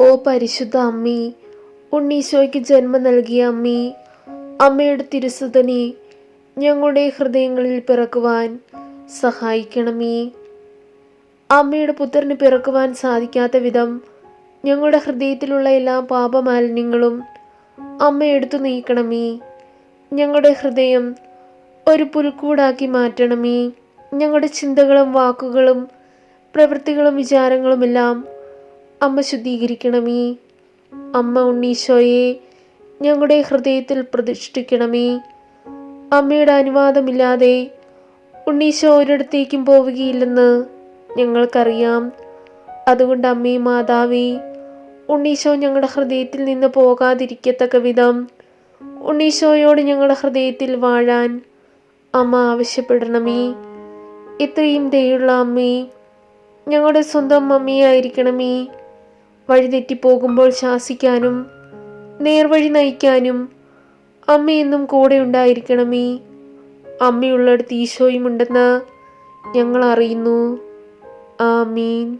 ഓ പരിശുദ്ധ അമ്മി ഉണ്ണീശോയ്ക്ക് ജന്മം നൽകിയ അമ്മി അമ്മയുടെ തിരുസുതനെ ഞങ്ങളുടെ ഹൃദയങ്ങളിൽ പിറക്കുവാൻ സഹായിക്കണമേ. അമ്മയുടെ പുത്രന് പിറക്കുവാൻ സാധിക്കാത്ത വിധം ഞങ്ങളുടെ ഹൃദയത്തിലുള്ള എല്ലാ പാപമാലിന്യങ്ങളും അമ്മ എടുത്തു നീക്കണമേ. ഞങ്ങളുടെ ഹൃദയം ഒരു പുൽക്കൂടാക്കി മാറ്റണമേ. ഞങ്ങളുടെ ചിന്തകളും വാക്കുകളും പ്രവൃത്തികളും വിചാരങ്ങളുമെല്ലാം അമ്മ ശുദ്ധീകരിക്കണമേ. അമ്മ ഉണ്ണീശോയെ ഞങ്ങളുടെ ഹൃദയത്തിൽ പ്രതിഷ്ഠിക്കണമേ. അമ്മയുടെ അനുവാദമില്ലാതെ ഉണ്ണീശോ ഒരിടത്തേക്കും പോവുകയില്ലെന്ന് ഞങ്ങൾക്കറിയാം. അതുകൊണ്ട് അമ്മേ മാതാവേ ഉണ്ണീശോ ഞങ്ങളുടെ ഹൃദയത്തിൽ നിന്ന് പോകാതിരിക്കത്തക്ക വിധം ഉണ്ണീശോയോട് ഞങ്ങളുടെ ഹൃദയത്തിൽ വാഴാൻ അമ്മ ആവശ്യപ്പെടണമേ. ഇത്രയും ദയുള്ള അമ്മേ ഞങ്ങളുടെ സ്വന്തം അമ്മയായിരിക്കണമേ. വഴിതെറ്റിപ്പോകുമ്പോൾ ശാസിക്കാനും നേർവഴി നയിക്കാനും അമ്മയെന്നും കൂടെ ഉണ്ടായിരിക്കണമേ. അമ്മയുള്ളിടത്ത് ഈശോയും ഉണ്ടെന്ന് ഞങ്ങൾ അറിയുന്നു. ആമീൻ.